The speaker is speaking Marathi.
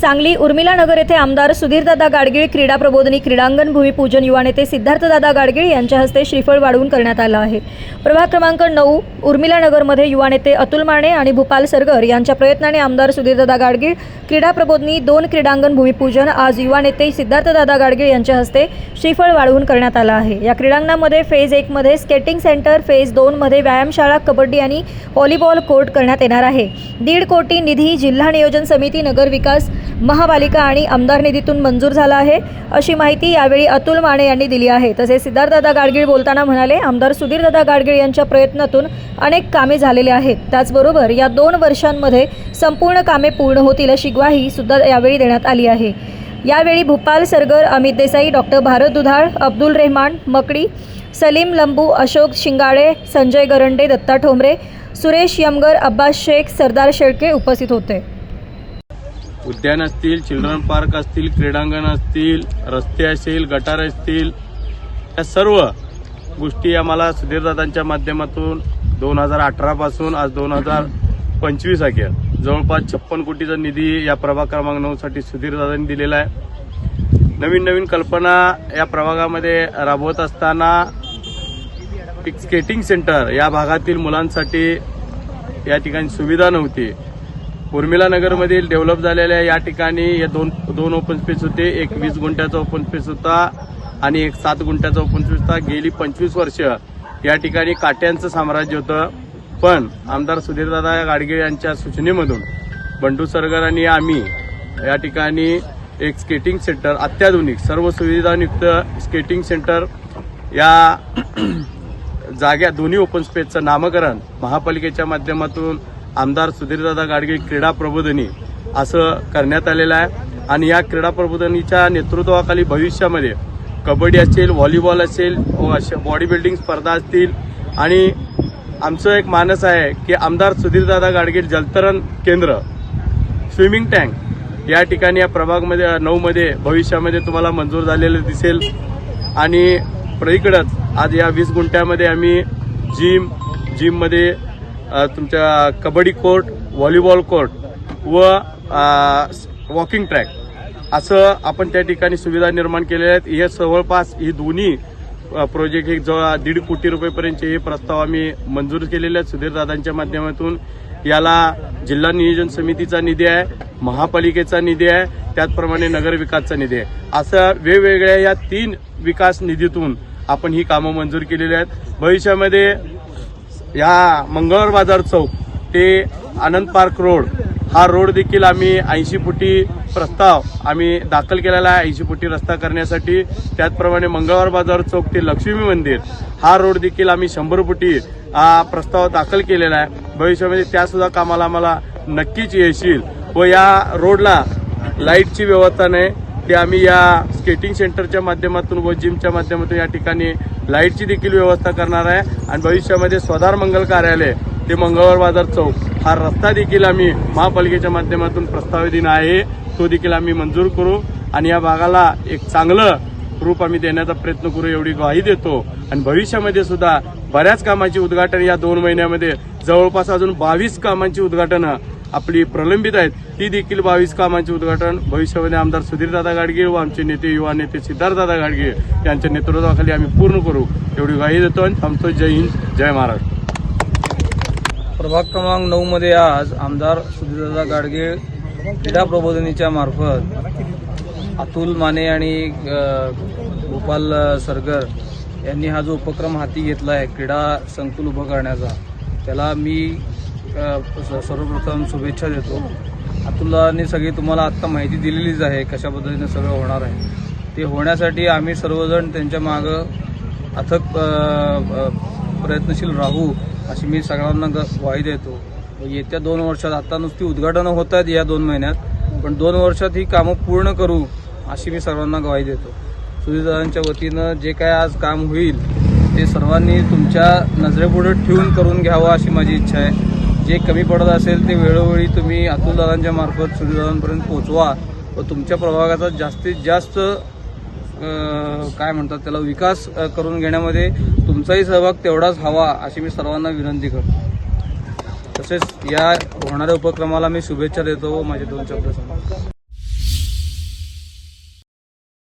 सांगली उर्मिला नगर येथे आमदार सुधीरदादा गाडगीळ क्रीडा प्रबोधनी क्रीडांगण भूमिपूजन युवा नेते सिद्धार्थदादा गाडगीळ यांच्या हस्ते श्रीफळ वाढवून करण्यात आलं आहे. प्रभाग क्रमांक नऊ उर्मिला नगरमध्ये युवा नेते अतुल माने आणि भूपाल सरगर यांच्या प्रयत्नाने आमदार सुधीरदादा गाडगीळ क्रीडा प्रबोधनी दोन क्रीडांगण भूमिपूजन आज युवा नेते सिद्धार्थदादा गाडगीळ यांच्या हस्ते श्रीफळ वाढवून करण्यात आलं आहे. या क्रीडांगणामध्ये फेज एकमध्ये स्केटिंग सेंटर फेज दोनमध्ये व्यायामशाळा कबड्डी आणि व्हॉलीबॉल कोर्ट करण्यात येणार आहे. दीड कोटी निधी जिल्हा नियोजन समिती नगर विकास महापालिका आणि आमदार निधीतून मंजूर झाला आहे. अशी माहिती यावेळी अतुल माने यांनी दिली आहे. तसेच सिद्धार्थदादा गाडगीळ बोलताना म्हणाले आमदार सुधीरदादा गाडगीळ यांच्या प्रयत्नातून अनेक कामे झालेली आहेत. त्याचबरोबर या दोन वर्षांमध्ये संपूर्ण कामे पूर्ण होतील अशी ग्वाही सुद्धा यावेळी देण्यात आली आहे. यावेळी भूपाल सरगर अमित देसाई डॉक्टर भारत दुधाळ अब्दुल रेहमान मकडी सलीम लंबू अशोक शिंगाडे संजय गरंडे दत्ता ठोंबरे सुरेश यमगर अब्बास शेख सरदार शेळके उपस्थित होते. उद्यान असतील चिल्ड्रन पार्क असतील क्रीडांगण असतील रस्ते असतील गटार असतील या सर्व गोष्टी आम्हाला सुधीरदादांच्या माध्यमातून दोन हजार अठरापासून आज दोन हजार पंचवीस अखेर जवळपास छप्पन कोटीचा निधी या प्रभाग क्रमांक नऊ साठी सुधीरदादांनी दिलेला आहे. नवीन नवीन कल्पना या प्रभागामध्ये राबवत असताना एक स्केटिंग सेंटर या भागातील मुलांसाठी या ठिकाणी सुविधा नव्हती. उर्मिला नगरमधील डेव्हलप झालेल्या या ठिकाणी या दोन दोन ओपन स्पेस होते. एक वीस गुंठ्याचा ओपन स्पेस होता आणि एक सात गुंठ्याचा ओपन स्पेस होता. गेली पंचवीस वर्ष या ठिकाणी काट्यांचं साम्राज्य होतं. पण आमदार सुधीरदादा गाडगे यांच्या सूचनेमधून बंडू सरगर आणि आम्ही या ठिकाणी एक स्केटिंग सेंटर अत्याधुनिक सर्व सुविधायुक्त स्केटिंग सेंटर या जाग्या दोन्ही ओपन स्पेसचं नामकरण महापालिकेच्या माध्यमातून आमदार सुधीरदादा गाडगे क्रीडा प्रबोधनी असं करण्यात आलेलं आहे. आणि या क्रीडा प्रबोधनीच्या नेतृत्वाखाली भविष्यामध्ये कबड्डी असेल व्हॉलीबॉल असेल अशा बॉडी बिल्डिंग स्पर्धा असतील आणि आमचं एक मानस आहे की आमदार सुधीरदादा गाडगीळ जलतरण केंद्र स्विमिंग टँक या ठिकाणी या प्रभागमध्ये नऊमध्ये भविष्यामध्ये तुम्हाला मंजूर झालेलं दिसेल. आणि इकडंच आज या वीस गुंठ्यामध्ये आम्ही जिम जिममध्ये तुमच्या कबड्डी कोर्ट व्हॉलीबॉल कोर्ट व वॉकिंग ट्रॅक असं आपण त्या ठिकाणी सुविधा निर्माण केलेल्या आहेत. हे जवळपास ही दोन्ही प्रोजेक्ट हे जवळ दीड कोटी रुपयेपर्यंतचे हे प्रस्ताव आम्ही मंजूर केलेले आहेत सुधीरदादांच्या माध्यमातून. याला जिल्हा नियोजन समितीचा निधी आहे महापालिकेचा निधी आहे त्याचप्रमाणे नगर विकासचा निधी आहे. असं वेगवेगळ्या या तीन विकास निधीतून आपण ही कामं मंजूर केलेली आहेत. भविष्यामध्ये या मंगळवार बाजार चौक ते आनंद पार्क रोड हा रोड देखील आम्ही ऐंशी फुटी प्रस्ताव आम्ही दाखल केलेला आहे ऐंशी फुटी रस्ता करण्यासाठी. त्याचप्रमाणे मंगळवार बाजार चौक ते लक्ष्मी मंदिर हा रोड देखील आम्ही शंभर फुटी हा प्रस्ताव दाखल केलेला आहे. भविष्यामध्ये त्यासुद्धा कामाला आम्हाला नक्कीच येशील. व या रोडला लाईटची व्यवस्था नाही ते आम्ही या स्केटिंग सेंटरच्या माध्यमातून व जिमच्या माध्यमातून या ठिकाणी लाईटची देखील व्यवस्था करणार आहे. आणि भविष्यामध्ये स्वधार मंगल कार्यालय ते मंगळवार बाजार चौक हा रस्ता देखील आम्ही महापालिकेच्या माध्यमातून प्रस्तावित आहे. तो देखील आम्ही मंजूर करू आणि या भागाला एक चांगलं रूप आम्ही देण्याचा प्रयत्न करू एवढी ग्वाही देतो. आणि भविष्यामध्ये सुद्धा बऱ्याच कामाची उद्घाटन या दोन महिन्यामध्ये जवळपास अजून बावीस कामांची उद्घाटनं आपली प्रलंबित आहेत. ती देखील बावीस कामांचे उद्घाटन भविष्यामध्ये आमदार सुधीरदादा गाडगे व आमचे नेते युवा नेते सिद्धार्थदादा गाडगे यांच्या नेतृत्वाखाली आम्ही पूर्ण करू. एवढी ग्वाही देतो आणि थांबतो. जय हिंद जय महाराष्ट्र. प्रभाग क्रमांक नऊ मध्ये आज आमदार सुधीरदादा गाडगे क्रीडा प्रबोधनीच्या मार्फत अतुल माने आणि गोपाल सरगर यांनी हा जो उपक्रम हाती घेतला आहे क्रीडा संकुल उभं करण्याचा त्याला मी सर्वप्रथम शुभेच्छा देतो. अतुलने सगळी तुम्हाला आत्ता माहिती दिलेलीच आहे कशा पद्धतीने सगळं होणार आहे. ते होण्यासाठी आम्ही सर्वजण त्यांच्या मागं अथक प्रयत्नशील राहू. अशी मी सगळ्यांना ग- ग्वाही देतो. येत्या दोन वर्षात आता नुसती उद्घाटनं होत आहेत या दोन महिन्यात पण दोन वर्षात ही कामं पूर्ण करू अशी मी सर्वांना ग्वाही देतो. सुधीरदादांच्या वतीनं जे काय आज काम होईल ते सर्वांनी तुमच्या नजरेपुढे ठेवून करून घ्यावं अशी माझी इच्छा आहे. जे कमी पडत असेल ते वेळोवेळी तुम्ही अतुलदादांच्या मार्फत सुधीरदादांपर्यंत पोहोचवा व तुमच्या प्रभागाचा जास्तीत जास्त काय म्हणतात त्याला विकास करून घेण्यामध्ये तुमचाही सहभाग तेवढाच हवा अशी मी सर्वांना विनंती करतो. तसेच या होणाऱ्या उपक्रमाला मी शुभेच्छा देतो व माझे दोन शब्द सांगतो